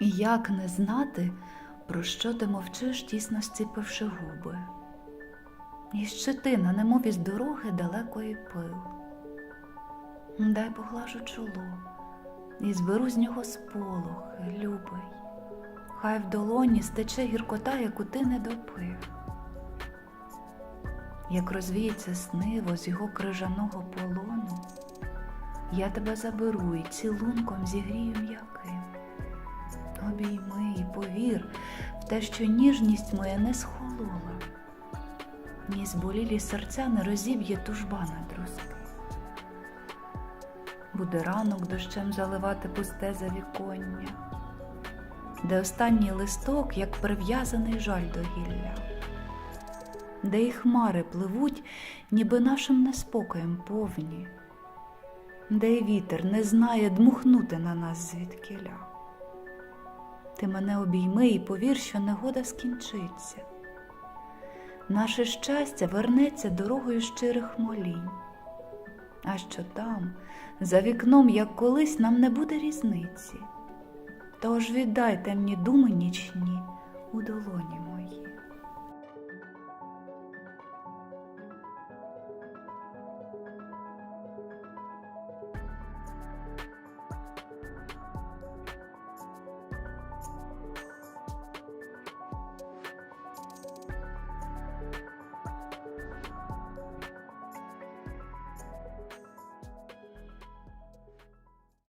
Як не знати, про що ти мовчиш, тісно зціпивши губи? І щетина, немов із дороги далекої пил. Дай поглажу чоло і зберу з нього сполохи, любий. Хай в долоні стече гіркота, яку ти не допив. Як розвіється сниво з його крижаного полону, я тебе заберу і цілунком зігрію м'яким. Обійми і повір в те, що ніжність моя не схолола, ні зболілі серця не розіб'є тужба на друзки. Буде ранок дощем заливати пусте завіконня, де останній листок, як прив'язаний жаль до гілля, де і хмари пливуть, ніби нашим неспокоєм повні, де й вітер не знає дмухнути на нас звідкиля. Ти мене обійми і повір, що негода скінчиться. Наше щастя вернеться дорогою щирих молінь. А що там, за вікном, як колись, нам не буде різниці. Тож віддай темні думи нічні.